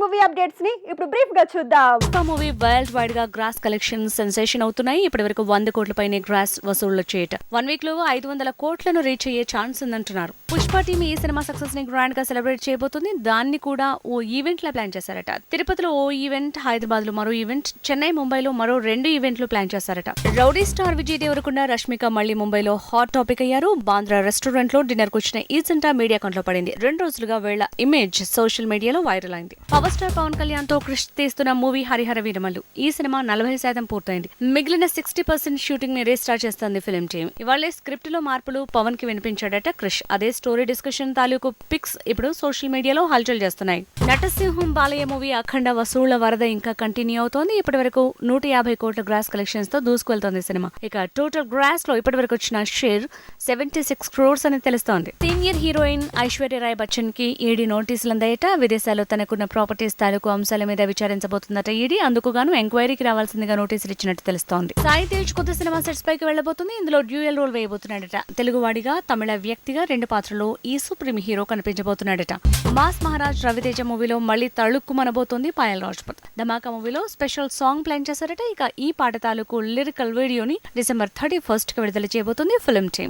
Movie అప్డేట్స్ని ఇప్పుడు బ్రీఫ్గా చూద్దాం. ఒక మూవీ వరల్డ్ వైడ్గా గ్రాస్ కలెక్షన్ సెన్సేషన్ అవుతున్నాయి. ఇప్పటి వరకు వంద కోట్ల పైన గ్రాస్ వసూళ్ళు చేయట. వన్ వీక్లో ఐదు వందల కోట్లను రీచ్ అయ్యే ఛాన్స్ ఉందంటున్నారు. పుష్ప టీమ్ ఈ సినిమా సక్సెస్ని గ్రాండ్గా సెలబ్రేట్ చేయబోతుంది. దాన్ని కూడా ఓ ఈవెంట్ లా ప్లాన్ చేశారట. తిరుపతిలో ఓ ఈవెంట్ హైదరాబాద్లో మరో ఈవెంట్ చెన్నై ముంబైలో మరో రెండు ఈవెంట్లు ప్లాన్ చేశారట. రౌడీ స్టార్ విజయ్ దేవరకొండ రష్మిక మళ్ళీ ముంబైలో హాట్ టాపిక్ అయ్యారు. బాంద్రా రెస్టారెంట్లో డిన్నర్కు వచ్చిన ఈ జంట మీడియా కంట్లో పడింది. రెండు రోజులుగా వీళ్ళ ఇమేజ్ సోషల్ మీడియాలో వైరల్ అయింది. పవర్ స్టార్ పవన్ కళ్యాణ్తో కృషి తీస్తున్న మూవీ హరిహర వీరమల్లు. ఈ సినిమా నలభై శాతం పూర్తయింది. మిగిలిన సిక్స్టీ పర్సెంట్ షూటింగ్ని రీస్టార్ట్ చేస్తుంది ఫిల్మ్ టీమ్ ఇవాళ స్క్రిప్ట్లో మార్పులు పవన్కి వినిపించాడట క్రిష్. అదే స్టోరీ డిస్కషన్ తాలూకు పిక్స్ ఇప్పుడు సోషల్ మీడియాలో హల్చల్ చేస్తున్నాయి. నటసింహం బాలయ్య మూవీ అఖండ వసూళ్ళ వరద ఇంకా కంటిన్యూ అవుతోంది. ఇప్పటి వరకు నూట యాభై కోట్ల గ్రాస్ కలెక్షన్స్తో దూసుకువెళ్తోంది సినిమా. ఇక టోటల్ గ్రాస్లో ఇప్పటి వరకు వచ్చిన షేర్ సెవెంటీ సిక్స్ క్రోర్స్ అని తెలుస్తోంది. సీనియర్ హీరోయిన్ ఐశ్వర్య రాయ్ బచ్చన్కి ఈడీ నోటీసులు అందాయట. విదేశాల్లో తనకున్న ప్రాపర్టీ ప్రాపర్టీస్ తాలూకు అంశాల మీద విచారించబోతుందట ఈడీ. అందుకు గాను ఎంక్వైరీకి రావాల్సిందిగా నోటీసులు ఇచ్చినట్టు తెలుస్తోంది. సాయి తేజ్ కొత్త సినిమా సెట్స్ పైకి వెళ్ళబోతుంది ఇందులో డ్యూయల్ రోల్ వేయబోతున్నాడట. తెలుగువాడిగా తమిళ వ్యక్తిగా రెండు పాత్రలో ఈ సుప్రీం హీరో కనిపించబోతున్నాడట. మాస్ మహారాజ్ రవితేజ మూవీలో మళ్ళీ తళుక్కుమనబోతోంది పాయల్ రాజ్పత్. ధమాకా మూవీలో స్పెషల్ సాంగ్ ప్లాన్ చేశారట. ఇక ఈ పాట తాలూకు లిరికల్ వీడియోని డిసెంబర్ థర్టీ ఫస్ట్కి విడుదల చేయబోతుంది ఫిల్మ్ టీమ్.